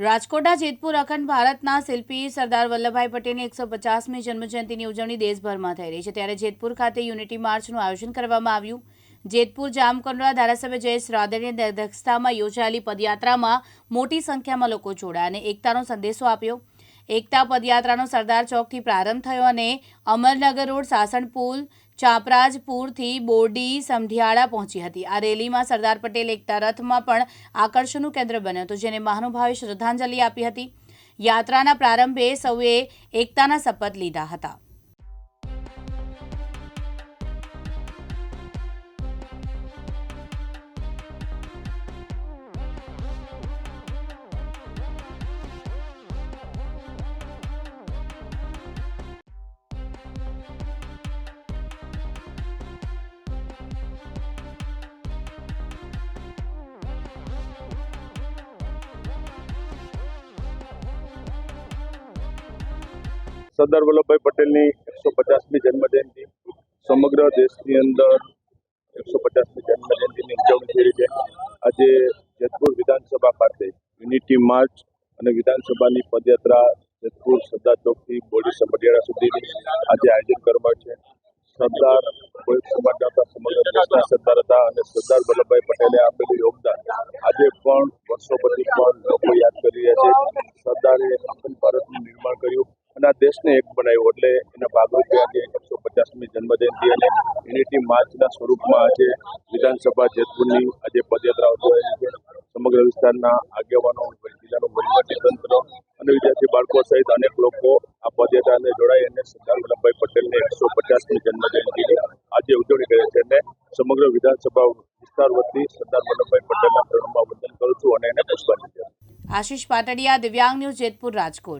રાજકોટના જેતપુર અખંડ ભારતના શિલ્પી સરદાર વલ્લભભાઈ પટેલની એકસો પચાસમી જન્મજયંતિની ઉજવણી દેશભરમાં થઈ રહી છે. ત્યારે જેતપુર ખાતે યુનિટી માર્ચનું આયોજન કરવામાં આવ્યું. જેતપુર જામકંડોળા ધારાસભ્ય જયેશ રાદરની અધ્યક્ષતામાં યોજાયેલી પદયાત્રામાં મોટી સંખ્યામાં લોકો જોડાયા અને એકતાનો સંદેશો આપ્યો. એકતા પદયાત્રાનો સરદાર ચોકથી પ્રારંભ થયો અને અમરનગર રોડ સાસણપુલ ચાપરાજપુરથી બોરડી સમઢિયાળા પહોંચી હતી. આ રેલીમાં સરદાર પટેલ એકતા રથમાં પણ આકર્ષણનું કેન્દ્ર બન્યો હતો, જેને મહાનુભાવે શ્રદ્ધાંજલિ આપી હતી. યાત્રાના પ્રારંભે સૌએ એકતાના શપથ લીધા હતા. સરદાર વલ્લભભાઈ પટેલની એકસો પચાસમી જન્મજયંતિ, સમગ્ર દેશની અંદર એકસો પચાસમી જન્મજયંતિની ઉજવણી થઈ રહી છે. આજે જેતપુર વિધાનસભા ખાતે યુનિટી માર્ચ અને વિધાનસભાની પદયાત્રા જેતપુર સરદાર ચોકથી બોડી સમઢિયાળા સુધીની આજે આયોજન કરવામાં છે. સરદાર કોઈ સમાજના સમગ્ર દેશના સરદાર હતા અને સરદાર વલ્લભભાઈ પટેલે આપેલું યોગદાન આજે પણ વર્ષો પછી પણ લોકો યાદ કરી રહ્યા છે. સરદારે અખંડ ભારતનું નિર્માણ કર્યું. અને આ દેશને એક બનાવ્યો એટલે એના ભાગરૂપે આજે એકસો પચાસમી જન્મજયંતિ અને યુનિટી માર્ચના સ્વરૂપમાં આજે વિધાનસભા જેતપુરની આજે પદયાત્રા હતો સમગ્ર વિસ્તારના આગેવાનો, જિલ્લાનું વહીવટી તંત્ર અને વિદ્યાર્થી બાળકો સહિત અનેક લોકો આ પદયાત્રાને જોડાઈ અને સરદાર વલ્લભભાઈ પટેલને એકસો પચાસમી જન્મજયંતિની આજે ઉજવણી કરે છે અને સમગ્ર વિધાનસભા વિસ્તાર વતી સરદાર વલ્લભભાઈ પટેલના ચરણોમાં વંદન કરું છું અને એને પુષ્પાંજલિ. આશીષ પાટડિયા, દિવ્યાંગ ન્યૂઝ જેતપુર રાજકોટ